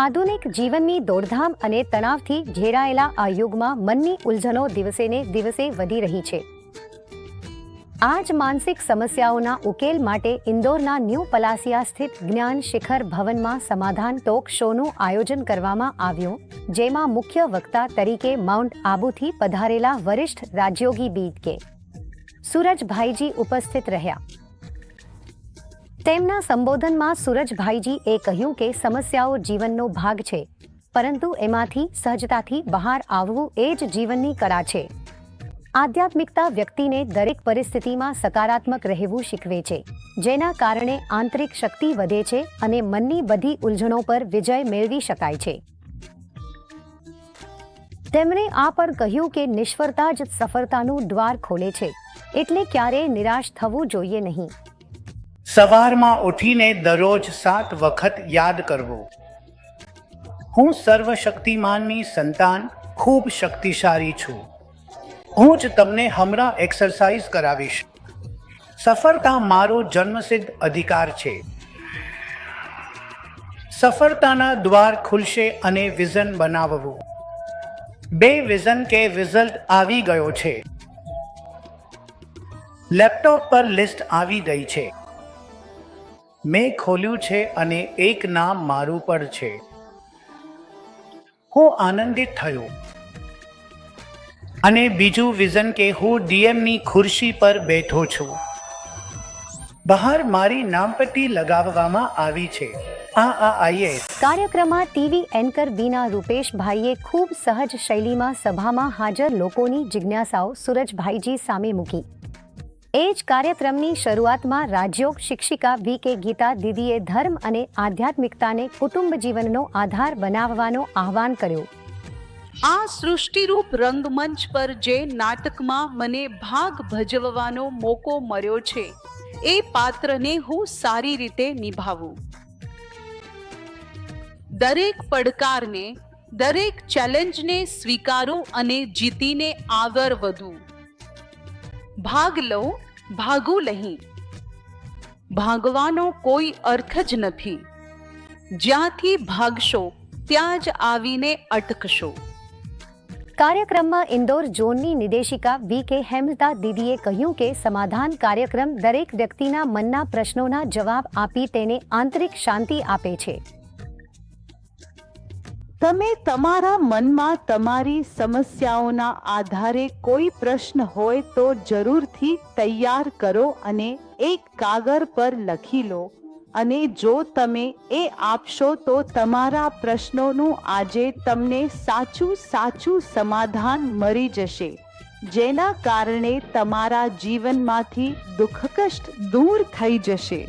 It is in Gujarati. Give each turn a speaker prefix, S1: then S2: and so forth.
S1: આધુનિક જીવનની દોડધામ અને તણાવથી ઘેરાયેલા આ યુગમાં મનની ઉલઝનો દિવસે ને દિવસે વધી રહી છે. આ જ માનસિક સમસ્યાઓના ઉકેલ માટે ઇન્દોરના ન્યૂ પલાસિયા સ્થિત જ્ઞાન શિખર ભવનમાં સમાધાન ટોક શોનું આયોજન કરવામાં આવ્યું, જેમાં મુખ્ય વક્તા તરીકે માઉન્ટ આબુથી પધારેલા વરિષ્ઠ રાજયોગી બીટ કે સુરજભાઈજી ઉપસ્થિત રહ્યા. તેમના સંબોધનમાં સુરજભાઈજીએ કહ્યું કે સમસ્યાઓ જીવનનો ભાગ છે, પરંતુ એમાંથી સહજતાથી બહાર આવવું એ જ જીવનની કળા છે. આધ્યાત્મિકતા વ્યક્તિને દરેક પરિસ્થિતિમાં સકારાત્મક રહેવું શીખવે છે, જેના કારણે આંતરિક શક્તિ વધે છે અને મનની બધી ઉલઝણો પર વિજય મેળવી શકાય છે. તેમણે આ પણ કહ્યું કે નિષ્ફળતા જ સફળતાનું દ્વાર ખોલે છે, એટલે ક્યારેય નિરાશ થવું જોઈએ નહીં.
S2: સવારમાં ઉઠીને દરરોજ સાત વખત યાદ કરવું. હું સર્વશક્તિમાનની સંતાન, ખૂબ શક્તિશાળી છું. હું જ તમને હમણાં એક્સરસાઇઝ કરાવીશ. સફળતા મારો જન્મસિદ્ધ અધિકાર છે. સફળતાના દ્વાર ખુલશે અને વિઝન બનાવવું. બે વિઝન કે રિઝલ્ટ આવી ગયો છે. લેપટોપ પર લિસ્ટ આવી ગઈ છે. મેં ખોલ્યું છે અને એક નામ મારું પર છે. હું આનંદિત થયો. અને બીજું વિઝન કે હું ડીએમની ખુરશી પર બેઠો છું. બહાર મારી નામપટ્ટી લગાવવામાં આવી છે. આ આ આઈએસ
S1: કાર્યક્રમમાં ટીવી એન્કર બીના રૂપેશભાઈએ ખૂબ સહજ શૈલીમાં સભામાં હાજર લોકોની જિજ્ઞાસાઓ સુરજભાઈજી સામે મૂકી. એ જ કાર્યક્રમની શરૂઆતમાં રાજયોગ શિક્ષિકા વી કે ગીતા દીદીએ ધર્મ અને આધ્યાત્મિકતાને કુટુંબ જીવનનો આધાર બનાવવાનો આહવાન કર્યું.
S3: આ સૃષ્ટિરૂપ રંગમંચ પર જે નાટકમાં મને ભાગ ભજવવાનો મોકો મળ્યો છે, એ પાત્રને હું સારી રીતે નિભાવું. દરેક પડકારને, દરેક ચેલેન્જને સ્વીકારું અને જીતીને આગળ વધું. ભાગ લઉં, ભાગું નહીં. ભાગવાનો કોઈ અર્થ જ નથી. જ્યાંથી ભાગશો, ત્યાં જ આવીને અટકશો.
S1: કાર્યક્રમમાં ઇન્દોર ઝોનની નિદેશિકા વી કે હેમલતા દીદીએ કહ્યું કે સમાધાન કાર્યક્રમ દરેક વ્યક્તિના મનના પ્રશ્નોના જવાબ આપી તેને આંતરિક શાંતિ આપે છે.
S4: તમે તમારા મનમાં તમારી સમસ્યાઓના આધારે કોઈ પ્રશ્ન હોય તો જરૂરથી તૈયાર કરો અને એક કાગળ પર લખી લો. અને જો તમે એ આપશો તો તમારા પ્રશ્નોનું આજે તમને સાચું સાચું સમાધાન મળી જશે. જેના કારણે તમારા જીવનમાંથી દુઃખ કષ્ટ દૂર થઈ જશે.